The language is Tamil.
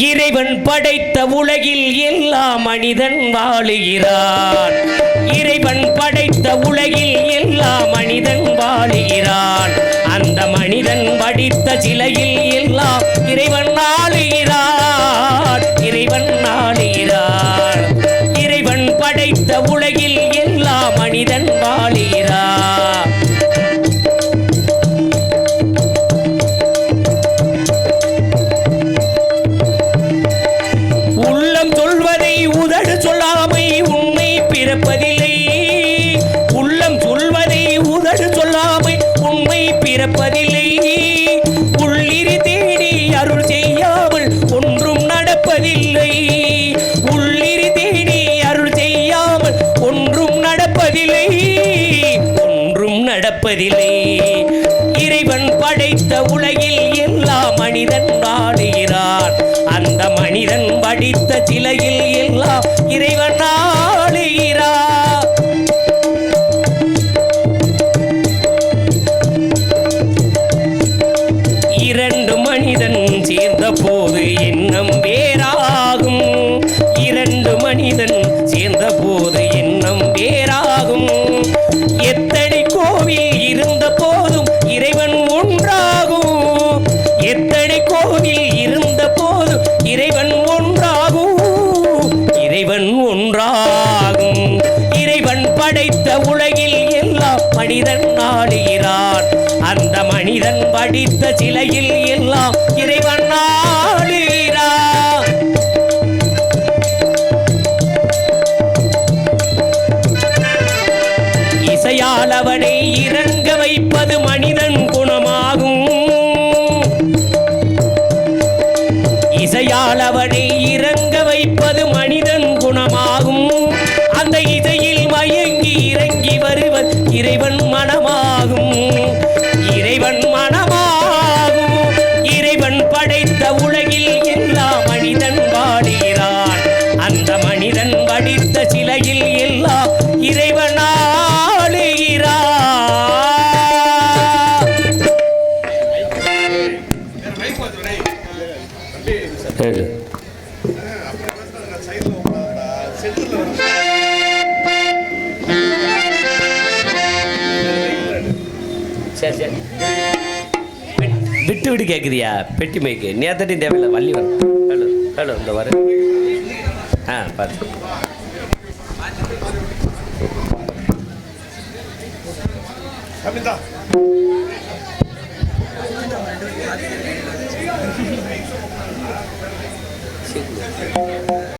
இறைவன் படைத்த உலகில் எல்லா மனிதன் வாழுகிறான். இறைவன் படைத்த உலகில் எல்லா மனிதன் வாழுகிறான். அந்த மனிதன் படித்த சிலையில் எல்லாம் இறைவன் ஆளுகிறான். இறைவன் ஆளுகிறான். இறைவன் படைத்த உலகில் எல்லா மனிதன் வாழுகிறான். பிறப்பதில்லை உள்ளிரி தேடி அருள் செய்யாமல் ஒன்றும் நடப்பதில்லை. உள்ளிரி தேடி அருள் செய்யாமல் ஒன்றும் நடப்பதில்லை. ஒன்றும் நடப்பதில்லை. இறைவன் படைத்த உலகில் எல்லா மனிதன் வாழுகிறான். அந்த மனிதன் படித்த சிலையில் எல்லாம் இறைவன் போது எண்ணம் வேறாகும். இரண்டு மனிதன் சேர்ந்த போது எண்ணம் வேறாகும். எத்தனை கோவில் இருந்த போதும் இறைவன் ஒன்றாகும். எத்தனை கோவில் இருந்த போதும் இறைவன் ஒன்றாகும். இறைவன் ஒன்றாகும். இறைவன் படைத்த உலகில் எல்லாம் மனிதன் நாடுகிறான் அந்த மனிதன் படித்த சிலையில் எல்லாம் இறைவன் இசையால் அவனை சரி சரி சரி. விட்- விட்டு விட்டு கேட்குதியா பெட்டி மைக்கு நேத்தட்டி தேவையில்ல? வள்ளி வரும் ஹலோ ஹலோ இந்த வர. ஆ பார்த்து கவிதா